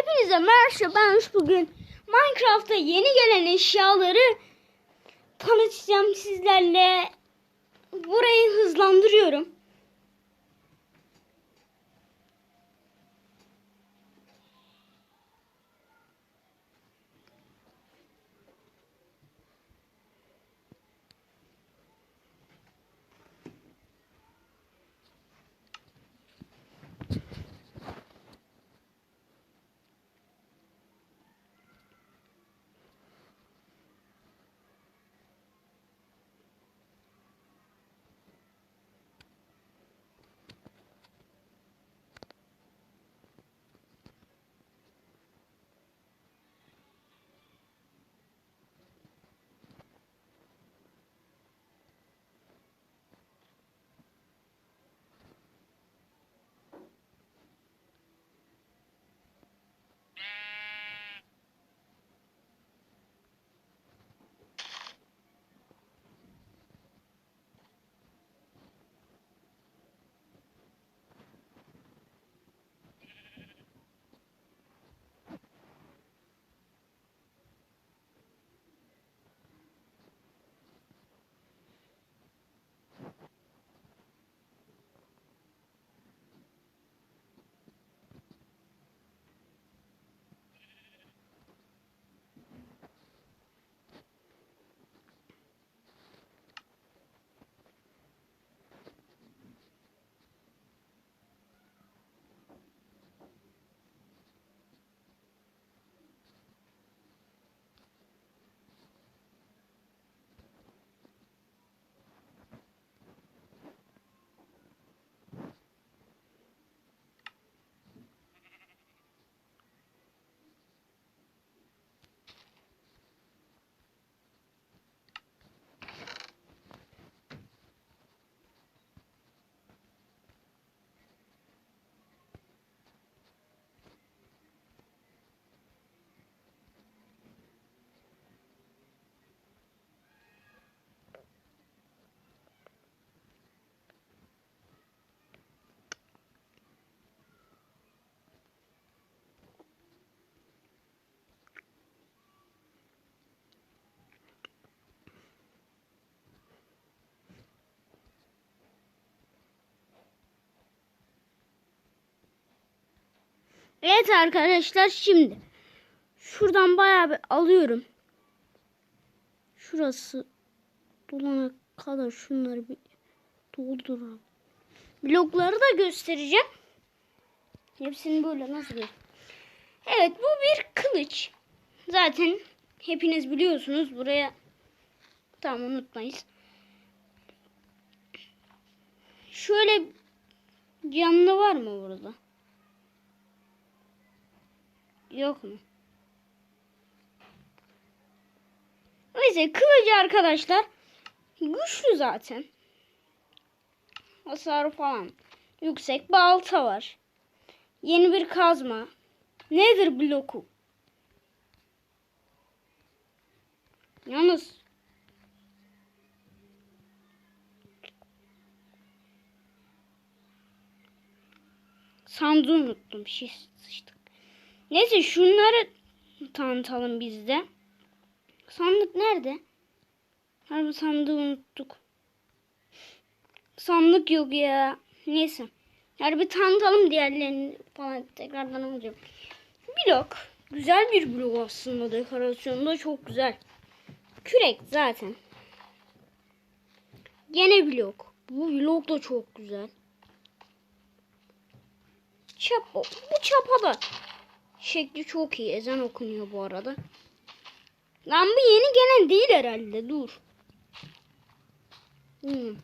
Hepinize merhaba ben bugün Minecraft'ta yeni gelen eşyaları tanıtacağım sizlerle. Burayı hızlandırıyorum. Evet arkadaşlar şimdi şuradan bayağı bir alıyorum. Şurası dolana kadar şunları bir dolduralım. Blokları da göstereceğim. Hepsini böyle nasıl göster- Evet bu bir kılıç. Zaten hepiniz biliyorsunuz buraya tamam unutmayız. Şöyle canlı var mı burada? Yok mu? Neyse kılıcı arkadaşlar güçlü zaten. Hasarı falan yüksek. Balta var. Yeni bir kazma. Nedir bloku? Yalnız sandığı unuttum. Bir şey sıçtık. Neyse şunları tanıtalım biz de. Sandık nerede? Harbi sandığı unuttuk. Sandık yok ya. Neyse. Harbi tanıtalım diğerlerini falan tekrardan alacağım. Blok. Güzel bir blok aslında. Dekorasyonu da çok güzel. Kürek zaten. Gene blok. Bu blok da çok güzel. Çapa. Bu çapa da Şekli çok iyi. Ezan okunuyor bu arada. Lan bu yeni gelen değil herhalde. Dur. Hmm.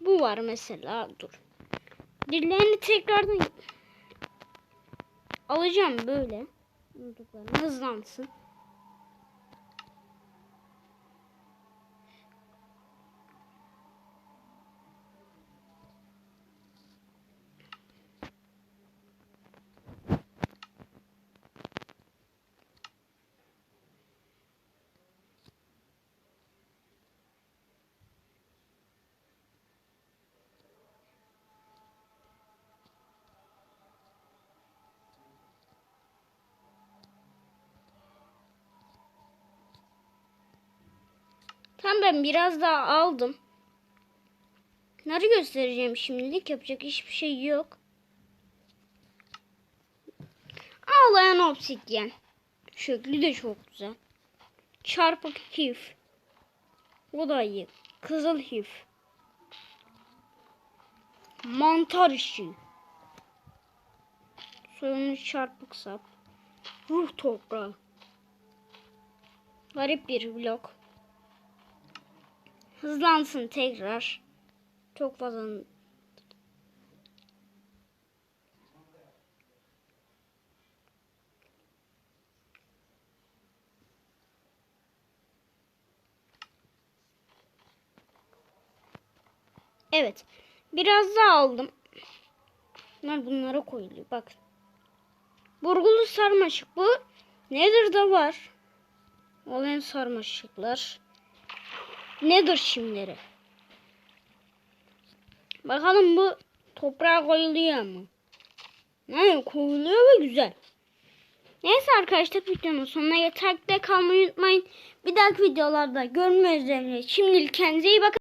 Bu var mesela. Dur. Birilerini tekrardan alacağım böyle. Hızlansın. Ben biraz daha aldım. Bunları göstereceğim şimdilik. Yapacak hiçbir şey yok. Ağlayan obsidyen. Şekli de çok güzel. Çarpık hif. O da iyi. Kızıl hif. Mantar işi. Soyulmuş çarpık sap. Ruh toprağı. Garip bir blok. Hızlansın tekrar. Çok fazla Evet. Biraz daha aldım. Bunlar bunlara koyuluyor. Bak. Burgulu sarmaşık bu. Nedir da var. Olan sarmaşıklar. Nedir şimdileri? Bakalım bu toprağa koyuluyor mu? Ne koyuluyor ve güzel. Neyse arkadaşlar videonun sonuna takipte kalmayı unutmayın. Bir dahaki videolarda görüşmek üzere. Şimdilik kendinize iyi bakın.